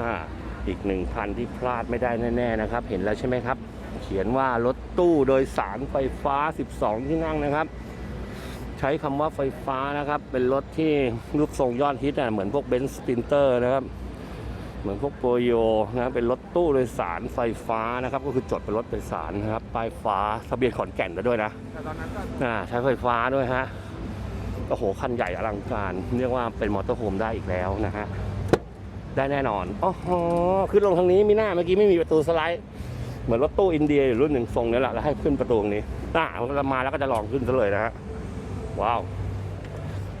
อ่าอีกหนึ่งคันที่พลาดไม่ได้แน่ๆนะครับ เห็นแล้วใช่ไหมครับ เขียนว่ารถตู้โดยสารไฟฟ้า 12 ที่นั่งนะครับ ใช้คำว่าไฟฟ้านะครับ เป็นรถที่รูปทรงยอดฮิตอะเหมือนพวกเบนซ์สปินเตอร์นะครับ เหมือนพวกโปรโยนะเป็นรถตู้โดยสารไฟฟ้านะครับ ก็คือจดเป็นรถโดยสารนะครับป้ายฟ้าทะเบียนขอนแก่นแล้วด้วยนะแต่ตอนนั้นก็อ่าใช้ไฟฟ้าด้วยฮะโอ้โหคันใหญ่อลังการ เรียกว่าเป็นมอเตอร์โฮมได้อีกแล้วนะฮะ ได้แน่นอนอ๋อขึ้นลงทางนี้มีหน้าเมื่อกี้ไม่มีประตูสไลด์ เหมือนรถตู้อินเดียอยู่รุ่นหนึ่งทรงนี้แหละแล้วให้ขึ้นประตูตรงนี้อ่าเรามาแล้วก็จะลองขึ้นซะเลยนะฮะว้าว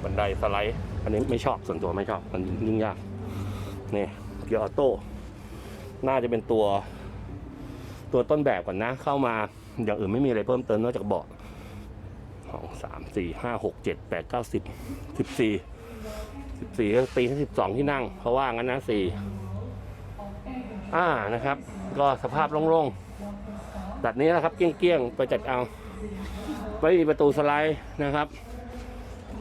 บันไดสไลด์ อันนี้ไม่ชอบส่วนตัวไม่ชอบมันยุ่งยากนี่เกียร์ออโต้น่าจะเป็นตัว ตัวต้นแบบก่อนนะ เข้ามาอย่างอื่นไม่มีอะไรเพิ่มเติมนอกจากเบาะสองสามสี่ห้าหกเจ็ดแปดเก้าสิบสิบสี่ สิบสี่ก็ตีให้สิบสองที่นั่ง เพราะว่างั้นนะสี่อ่านะครับ ก็สภาพโล่งๆแบบนี้นะครับ เกลี้ยงๆ ไปจัดเอาไม่มีประตูสไลด์นะครับ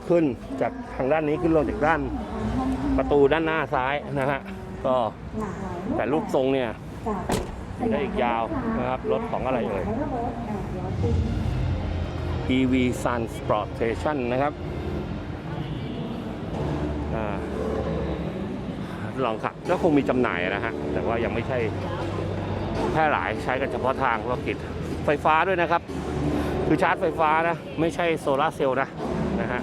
ขึ้นจากทางด้านนี้ขึ้นลงจากด้าน ประตูด้านหน้าซ้ายนะฮะก็แต่รูปทรงเนี่ยได้อีกยาวนะครับ รถของอะไรเอ่ย EV Sun Sport Station นะครับอ่า ลองขับก็คงมีจำหน่ายนะฮะแต่ว่ายังไม่ใช่แพร่หลายใช้กันเฉพาะทางธุรกิจไฟฟ้าด้วยนะครับ คือชาร์จไฟฟ้านะ ไม่ใช่โซลาเซลล์นะนะฮะ